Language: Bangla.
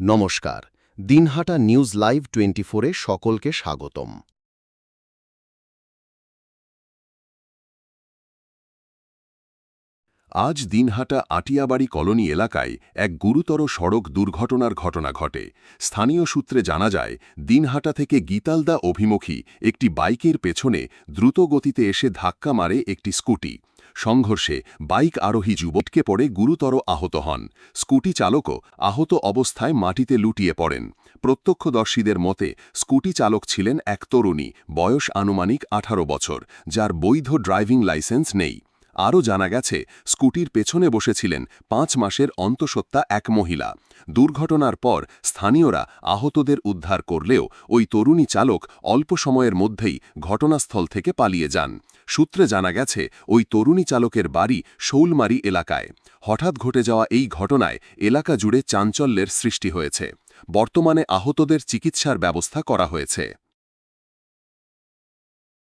নমস্কার। দিনহাটা নিউজ লাইভ টোয়েন্টি ফোরে সকলকে স্বাগতম। আজ দিনহাটা আটিয়াবাড়ি কলোনি এলাকায় এক গুরুতর সড়ক দুর্ঘটনার ঘটনা ঘটে। স্থানীয় সূত্রে জানা যায়, দিনহাটা থেকে গীতালদা অভিমুখী একটি বাইকের পেছনে দ্রুত গতিতে এসে ধাক্কা মারে একটি স্কুটি। সংঘর্ষে বাইক আরোহী যুবককে পড়ে গুরুতর আহত হন। স্কুটি চালকও আহত অবস্থায় মাটিতে লুটিয়ে পড়েন। প্রত্যক্ষদর্শীদের মতে, স্কুটি চালক ছিলেন এক তরুণী, বয়স আনুমানিক আঠারো বছর, যার বৈধ ড্রাইভিং লাইসেন্স নেই। আরও জানা গেছে, স্কুটির পেছনে বসেছিলেন পাঁচ মাসের অন্তঃসত্ত্বা এক মহিলা। দুর্ঘটনার পর স্থানীয়রা আহতদের উদ্ধার করলেও ওই তরুণী চালক অল্প সময়ের মধ্যেই ঘটনাস্থল থেকে পালিয়ে যান। সূত্রে জানা গেছে, ওই তরুণী চালকের বাড়ি শৌলমারি এলাকায়। হঠাৎ ঘটে যাওয়া এই ঘটনায় এলাকা জুড়ে চাঞ্চল্যের সৃষ্টি হয়েছে। বর্তমানে আহতদের চিকিৎসার ব্যবস্থা করা হয়েছে।